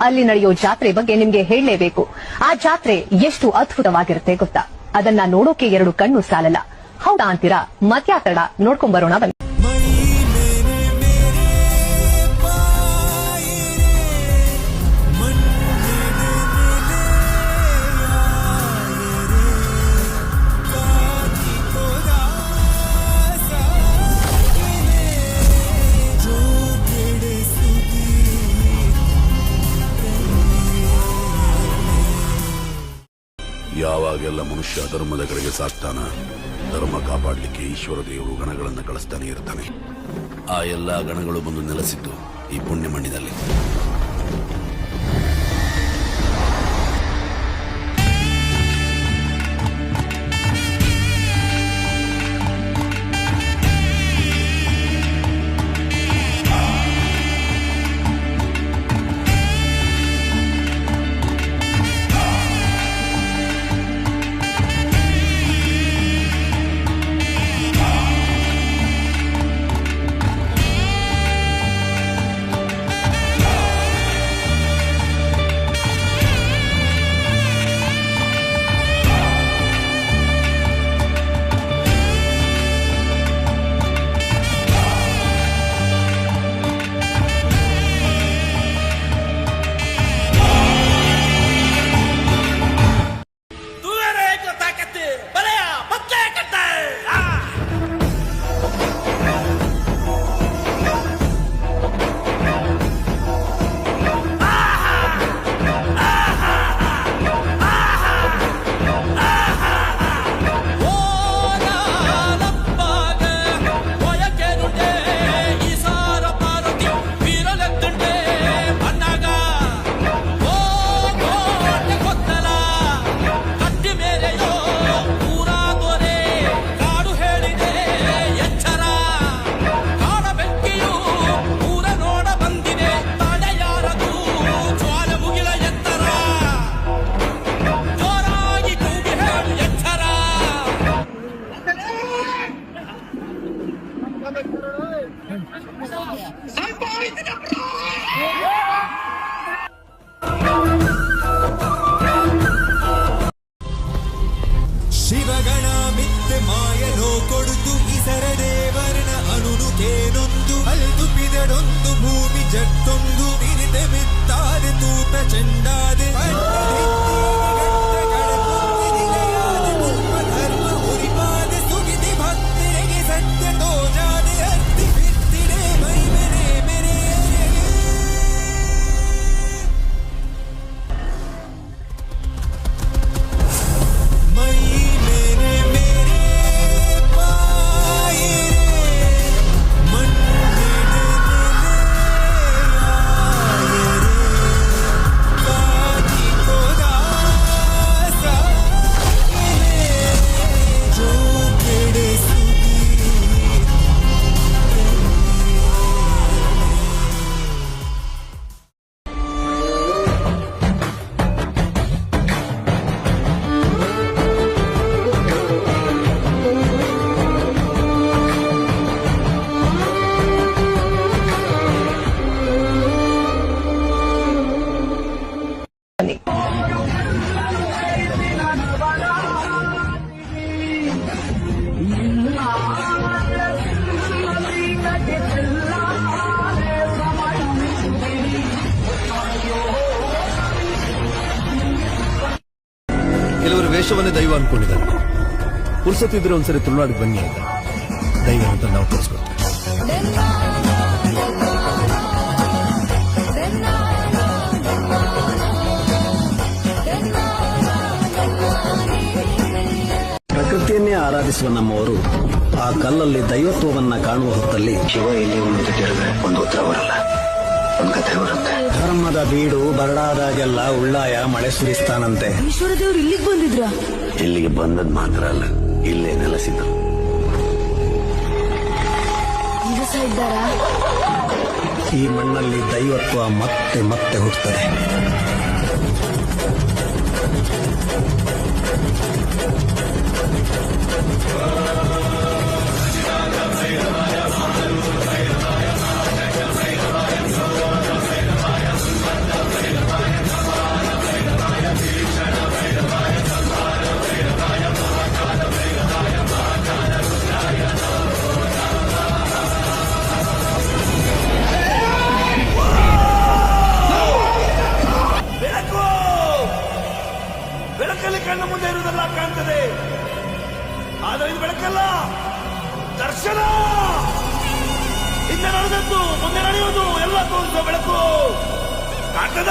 ಅಲ್ಲಿ ನಡೆಯೋ ಜಾತ್ರೆ ಬಗ್ಗೆ ನಿಮ್ಗೆ ಹೇಳಲೇಬೇಕು. ಆ ಜಾತ್ರೆ ಎಷ್ಟು ಅದ್ಭುತವಾಗಿರುತ್ತೆ ಗೊತ್ತಾ? ಅದನ್ನ ನೋಡೋಕೆ ಎರಡು ಕಣ್ಣು ಸಾಲಲ್ಲ. ಹೌದಾ ಅಂತೀರಾ? ಮತ್ಯಾತಡ ನೋಡ್ಕೊಂಡ್ ಬರೋಣ ಬನ್ನಿ. ಯಾವಾಗೆಲ್ಲ ಮನುಷ್ಯ ಧರ್ಮದ ಕಡೆಗೆ ಸಾಕ್ತಾನ, ಧರ್ಮ ಕಾಪಾಡಲಿಕ್ಕೆ ಈಶ್ವರ ದೇವರು ಗಣಗಳನ್ನು ಕಳಿಸ್ತಾನೆ ಇರ್ತಾನೆ. ಆ ಎಲ್ಲ ಗಣಗಳು ಬಂದು ನೆಲೆಸಿದ್ದು ಈ ಪುಣ್ಯ ಮಣ್ಣಿನಲ್ಲಿ. ಶಿವಗಣ ಮಿತ್ತೆ ಮಾಯನೋ ಕೊಡುತು ಇಸರ ದೇವರನ ಅನುನು ಕೇನೊಂದು ಅಲ್ದು ಪಿದಡೊಂದು ಭೂಮಿ ಜಟ್ಟೊಂದು ಬಿರಿದೆ ಬಿತ್ತಾದೆ ತೂತ ಚೆಂಡಾದೆ ವೇಷವನ್ನೇ ದೈವ ಅನ್ಕೊಂಡಿದ್ದಾರೆ ಪುರ್ಸತ್ತಿದ್ರೆ ಒಂದ್ಸರಿ ತುಳುನಾಡಿಗೆ ಬನ್ನಿ ಅಂತ ದೈವ ಅಂತ ನಾವು ತೋರಿಸ್ಕೊಡ್ತೀವಿ. ಪ್ರಕೃತಿಯನ್ನೇ ಆರಾಧಿಸುವ ನಮ್ಮವರು ಆ ಕಲ್ಲಲ್ಲಿ ದೈವತ್ವವನ್ನ ಕಾಣುವ ಹೊತ್ತಲ್ಲಿ ಶಿವ ಇಲ್ಲಿ ಒಂದು ಒಂದು ಉತ್ತರ ಬರಲ್ಲ. ಧರ್ಮದ ಬೀಡು ಬರಡಾದಾಗೆಲ್ಲ ಉಳ್ಳಾಯ ಮಳೆ ಸುರಿಸ್ತಾನಂತೆ. ಈಶ್ವರದೇವ್ರು ಇಲ್ಲಿಗೆ ಬಂದಿದ್ರ? ಇಲ್ಲಿಗೆ ಬಂದದ್ ಮಾತ್ರ ಅಲ್ಲ ಇಲ್ಲೇ ನೆಲೆಸಿದ್ರು. ಈ ಮಣ್ಣಲ್ಲಿ ದೈವತ್ವ ಮತ್ತೆ ಮತ್ತೆ ಹುಟ್ಟುತ್ತದೆ. ಬೆಳಕಲ್ಲ ಕಾಣ್ತದೆ. ಆದರೆ ಇದು ಬೆಳಕಲ್ಲ. ದರ್ಶನ! ಹಿಂದೆ ನಡೆದದ್ದು, ಮುಂದೆ ನಡೆಯುವುದು ಎಲ್ಲ ತೋರಿಸುವ ಬೆಳಕು. ಕಾಣ್ತದ?